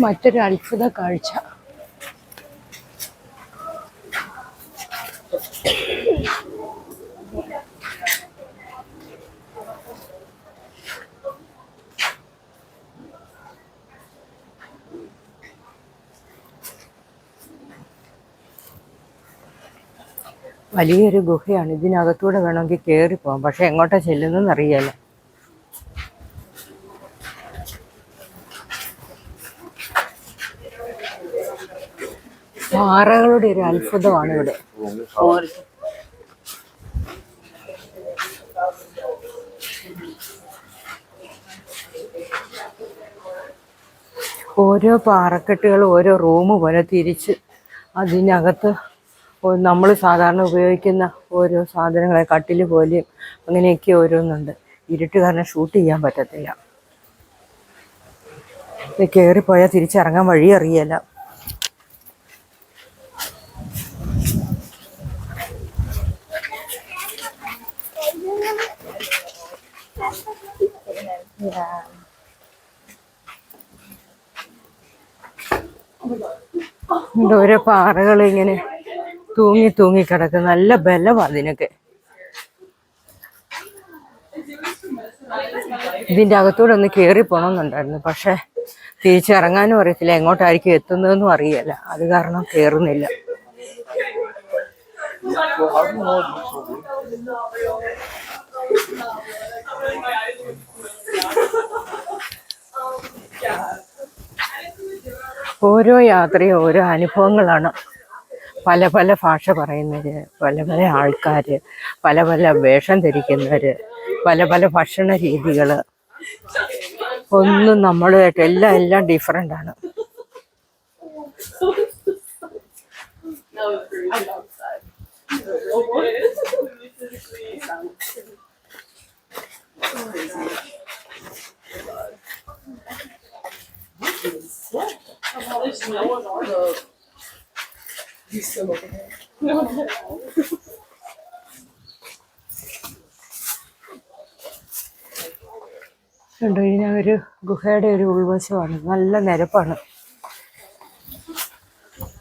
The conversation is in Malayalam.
മറ്റൊരു അത്ഭുത കാഴ്ച. വലിയൊരു ഗുഹയാണ്. ഇതിനകത്തൂടെ വേണമെങ്കിൽ കയറി പോകാം പക്ഷെ എങ്ങോട്ടാ ചെല്ലുന്നതെന്ന് അറിയാല പാറകളുടെ ഒരു അത്ഭുതമാണ് ഇവിടെ. ഓരോ പാറക്കെട്ടുകൾ ഓരോ റൂം പോലെ തിരിച്ച് അതിനകത്ത് നമ്മൾ സാധാരണ ഉപയോഗിക്കുന്ന ഓരോ സാധനങ്ങളെ കട്ടിൽ പോലെയും അങ്ങനെയൊക്കെ ഓരോന്നുണ്ട്. ഇരുട്ട് കാരണം ഷൂട്ട് ചെയ്യാൻ പറ്റത്തില്ല. കയറിപ്പോയാൽ തിരിച്ചിറങ്ങാൻ വഴി അറിയല്ല ഇവിടെ ഓരോ പാറകൾ ഇങ്ങനെ തൂങ്ങി തൂങ്ങി കിടക്കും. നല്ല ബലമാണ് അതിനൊക്കെ. ഇതിന്റെ അകത്തൂടെ ഒന്ന് കയറി പോണമെന്നുണ്ടായിരുന്നു പക്ഷെ തിരിച്ചിറങ്ങാനും അറിയത്തില്ല. എങ്ങോട്ടായിരിക്കും എത്തുന്നതെന്നും അറിയില്ല. അത് കാരണം കയറുന്നില്ല ഓരോ യാത്രയും ഓരോ അനുഭവങ്ങളാണ്. പല പല ഭാഷ പറയുന്നവർ പല പല ആൾക്കാർ പല പല വേഷം ധരിക്കുന്നവർ പല പല ഭക്ഷണ രീതികൾ ഒന്നും നമ്മളുമായിട്ട് എല്ലാം എല്ലാം ഡിഫറെന്റ് ആണ്. കണ്ടു ഒരു ഗുഹയുടെ ഒരു ഉൾവശമാണ്. നല്ല നിരപ്പാണ്.